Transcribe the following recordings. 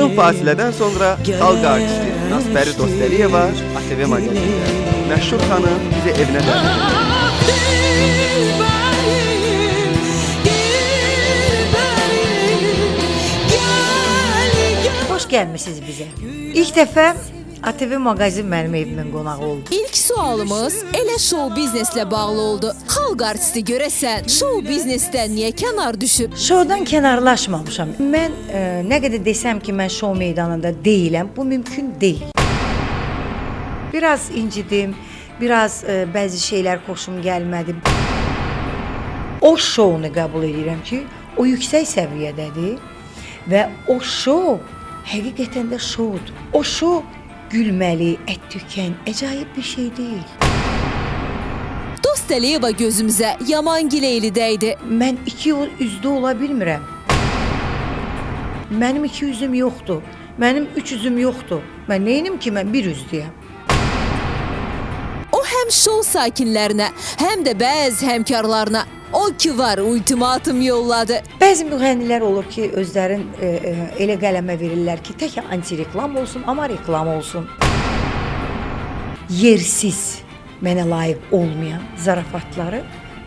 Uzun fasilədən sonra xalq artisti Nasbəri Dostəliyeva ATV maqazində məşhur xanım bizi evinə dəvət etdi. Hoş gelmişsiniz bize. İlk defa ATV mağazin mənim evimin qonağı oldu. İlk sualımız elə show bizneslə bağlı oldu. Xalq artisti görəsən, show biznesdən niyə kənar düşüb? Şovdan kənarlaşmamışam. Mən e, nə qədər desəm ki, mən şov meydanında deyiləm, bu mümkün deyil. Biraz incidim, biraz e, bəzi şeylər xoşum gəlmədi. O şounu qəbul edirəm ki, o yüksək səviyyədədir və o şov həqiqətən də şovdur. O şov gülməli, ət tükən, əcaib bir şey deyil. Dost Əliyeva gözümüzə yaman gileyli dəydi. Mən iki o- üzlü ola bilmirəm. Mənim iki üzüm yoxdur. Mənim üç üzüm yoxdur. Mən neynim ki, mən bir üzlüyəm. O həm show sakinlərinə, həm də bəzi həmkarlarına o ki var ultimatum yolladı. Bəzi müğənnilər olur ki, özlərin e, e, elə qələmə verirlər ki, tək anti-reklam olsun, amma reklam olsun. Yersiz, mənə layiq olmayan zarafatları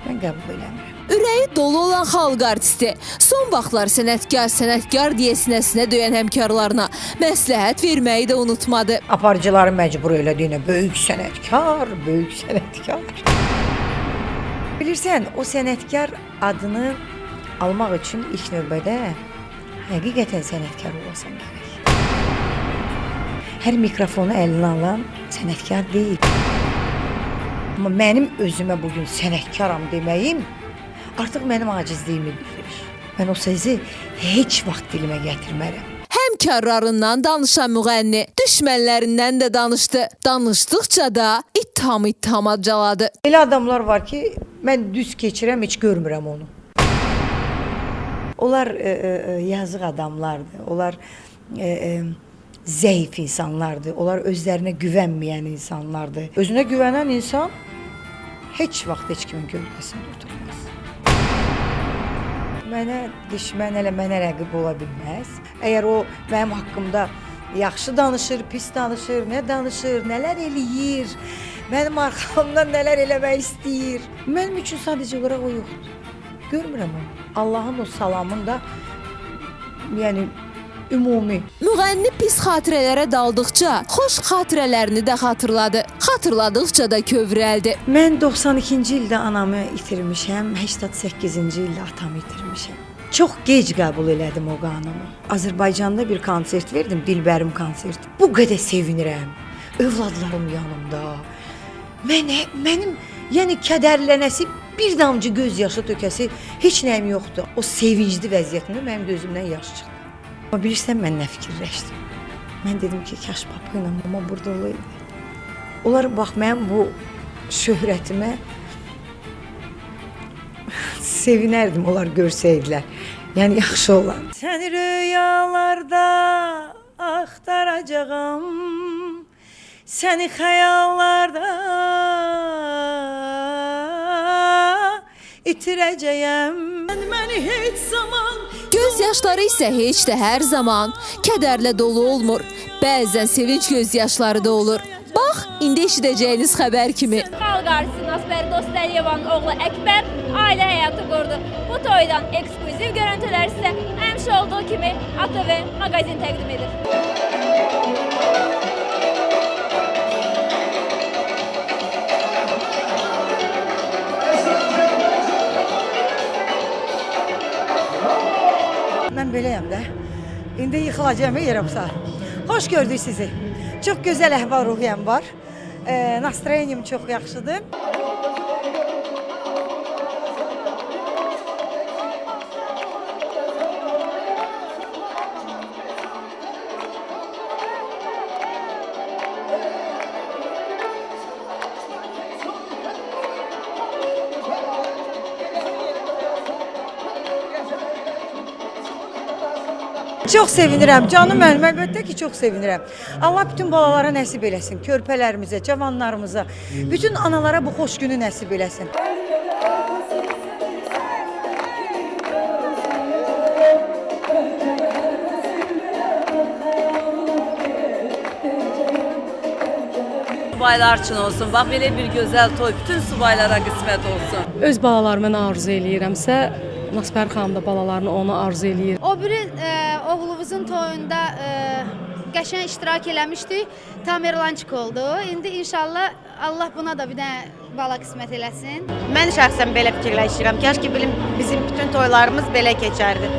mən qəbul eləmirəm. Ürəyi dolu olan xalq artisti son vaxtlar sənətkar, sənətkar deyə sinəsinə döyən həmkarlarına məsləhət verməyi də unutmadı. Aparıcıları məcbur elədiyinə böyük sənətkar, böyük sənətkar. Bilirsən, o sənətkar adını almaq üçün ilk növbədə həqiqətən sənətkar olasan gərək. Hər mikrofonu əlinə alan sənətkar deyil. Amma mənim özümə bu gün sənətkaram deməyim artıq mənim acizliyimi bildirir. Mən o sözü heç vaxt dilimə gətirmərəm. Həmkarlarından danışan müğənni düşmənlərindən də danışdı. Danışdıqca da ittiham ittihama caladı. Elə adamlar var ki, mən düz keçirəm, heç görmürəm onu. Onlar e, e, e, yazıq adamlardır. Onlar e, e, zəif insanlardır. Onlar özlərinə güvənməyən insanlardır. Özünə güvənən insan heç vaxt heç kimin gölgəsində oturmaz. Mənə düşmən elə mənə rəqib ola bilməz. Əgər o mənim haqqımda yaxşı danışır, pis danışır, nə danışır, nələr eləyir, mənim arxamdan nələr eləmək istəyir. Mənim üçün sadəcə olaraq o yoxdur. Görmürəm onu. Allahın o salamını da yəni ümumi Müğənni pis xatirələrə daldıqca xoş xatirələrini də xatırladı. Xatırladıqca da kövrəldi. Mən 92-ci ildə anamı itirmişəm, 88-ci ildə atamı itirmişəm. Çox gec qəbul elədim o qanunu. Azərbaycanda bir konsert verdim, Dilbərim konserti. Bu qədər sevinirəm. Övladlarım yanımda. Mənə mənim yəni kədərlənəsi bir damcı göz yaşı tökəsi heç nəyim yoxdur. O sevincli vəziyyətimdə mənim gözümdən yaş çıxdı. Amma bilirsən mən nə fikirləşdim? Mən dedim ki, kaş papa ilə mama burada olaydı. Onlar bax mənim bu şöhrətimə sevinərdim onlar görsəydilər. Yəni yaxşı olar. Səni rüyalarda axtaracağam. Səni xəyallarda itirəcəyəm. Mən məni heç zaman Göz yaşları isə heç də hər zaman kədərlə dolu olmur. Bəzən sevinç göz yaşları da olur. Bax, indi eşidəcəyiniz xəbər kimi Xalq artisti Nasbəri Dostəliyevanın oğlu Əkbər ailə həyatı qurdu. Bu toydan ekskluziv görüntülər sizə həmişə olduğu kimi ATV maqazin təqdim edir. Mən beləyəm də. İndi yıxılacağam yerə busa. Xoş gördük sizi. Çox gözəl əhval-ruhiyyəm var. E, nastroyeniyim çox yaxşıdır. Çox sevinirəm canım mənim, əlbəttə ki, çox sevinirəm. Allah bütün balalara nəsib eləsin, körpələrimizə, cavanlarımıza, bütün analara bu xoş günü nəsib eləsin. Subaylar üçün olsun. Bax belə bir gözəl toy bütün subaylara qismət olsun. Öz balalarıma nə arzu eləyirəmsə, Nasbər xanım da balalarını ona arzu eləyir. O biri e, oğlumuzun toyunda e, qəşəng iştirak eləmişdik. Tam Erlançıq oldu. İndi inşallah Allah buna da bir dənə bala qismət eləsin. Mən şəxsən belə fikirləşirəm. Kaş ki bilim bizim bütün toylarımız belə keçərdi.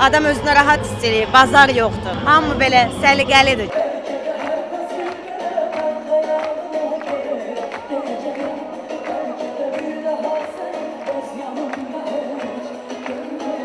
Adam özünü rahat hiss eləyir, bazar yoxdur. Hamı belə səliqəlidir.